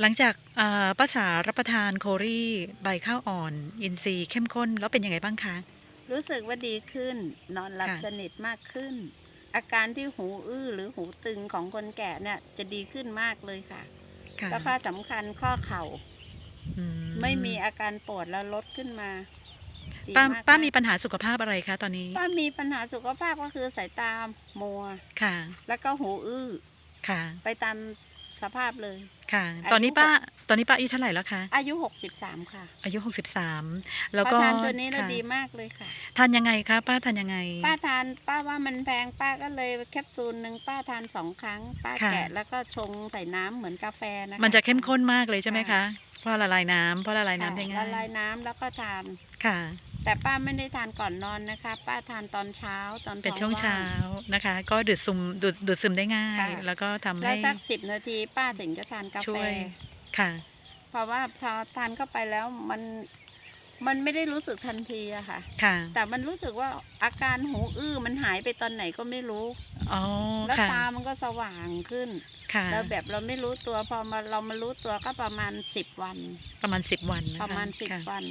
หลังจากเอ่อป้าสารับประทานโครี่ใบข้าวอ่อน อินทรีย์เข้มข้นแล้วเป็นยังไงบ้างคะ รู้สึกว่าดีขึ้น นอนหลับค่ะ สนิทมากขึ้น อาการที่หูอื้อหรือหูตึงของคนแก่เนี่ยจะดีขึ้นมากเลยค่ะ ค่ะแล้วก็สำคัญข้อเข่าอืไม่มีอาการปวดแล้วลดขึ้นมาดีป้ามกป้ามีปัญหาสุขภาพอะไรคะตอนนี้ป้ามีปัญหาสุขภาพก็คือสายตามัว ค่ะแล้วก็หูอื้อค่ะ ไปตาม สภาพเลย ค่ะอายุตอนนี้ป้า ตอนนี้ป้าอายุเท่าไหร่แล้วคะ อายุ63ค่ะ อายุ63แล้วพอก็ทานตัวนี้แล้วค่ะดีมากเลยค่ะ ทานยังไงคะป้าทานยังไง ป้าทานป้าว่ามันแพงป้าก็เลยแคปซูลหนึ่งป้าทานสองครั้ง ป้าค่ะแกะแล้วก็ชงใส่น้ำเหมือนกาแฟนะคะมันจะเข้มข้นมากเลยใช่ไหมค่ะคะเพราะละลายน้ำเพราะละลายน้ำได้ค่ะง่าละลายยน้ำแล้วก็ทาน ค่ะ แต่ป้าไม่ได้ทานก่อนนอนนะคะ ป้าทานตอนเช้าตอนเป็นท้ช่วงว่เช้านะคะ ก็ดูดซึมดูดดูดซึมได้ง่ายค่ะแล้วก็ทำแล้วให้สักสิบนาทีป้าถึงจะทานกาช่แฟวยค่ะ เพราะว่าพอทานเข้าไปแล้วมัน มันไม่ได้รู้สึกทันทีอะค่ะ ค่ะ แต่มันรู้สึกว่าอาการหูอื้อมันหายไปตอนไหนก็ไม่รู้ อ๋อ แล้วค่ะ ตามันก็สว่างขึ้น ค่ะ แล้วแบบเราไม่รู้ตัวพอมาเรามารู้ตัวก็ประมาณสิบวัน ประมาณสิบวันนคประมาณสิบค่ะวัน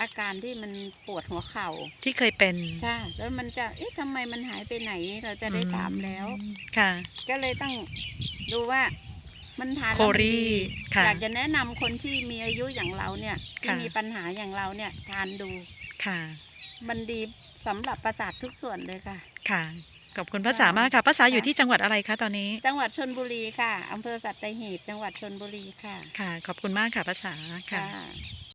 อาการที่มันปวดหัวเข่าที่เคยเป็นใช่แล้วมันจะเอ๊ะทำไมมันหายไปไหนเราจะได้ถามแล้วอืมค่ะ ก็เลยต้องดูว่า มันทานโคแล้วมันรี่ดีค่ะอยากจะแนะนำคนที่มีอายุอย่างเราเนี่ยที่ค่ะมีปัญหาอย่างเราเนี่ยทานดูค่ะ มันดีสำหรับประสาททุกส่วนเลยค่ะ ค่ะขอบคุณภาษามากค่ะภาษาอยู่ค่ะที่จังหวัดอะไรคะตอนนี้ จังหวัดชนบุรีค่ะอำเภอสัตหีบจังหวัดชนบุรีค่ะ ค่ะ ขอบคุณมากค่ะภาษาค่ะค่ะ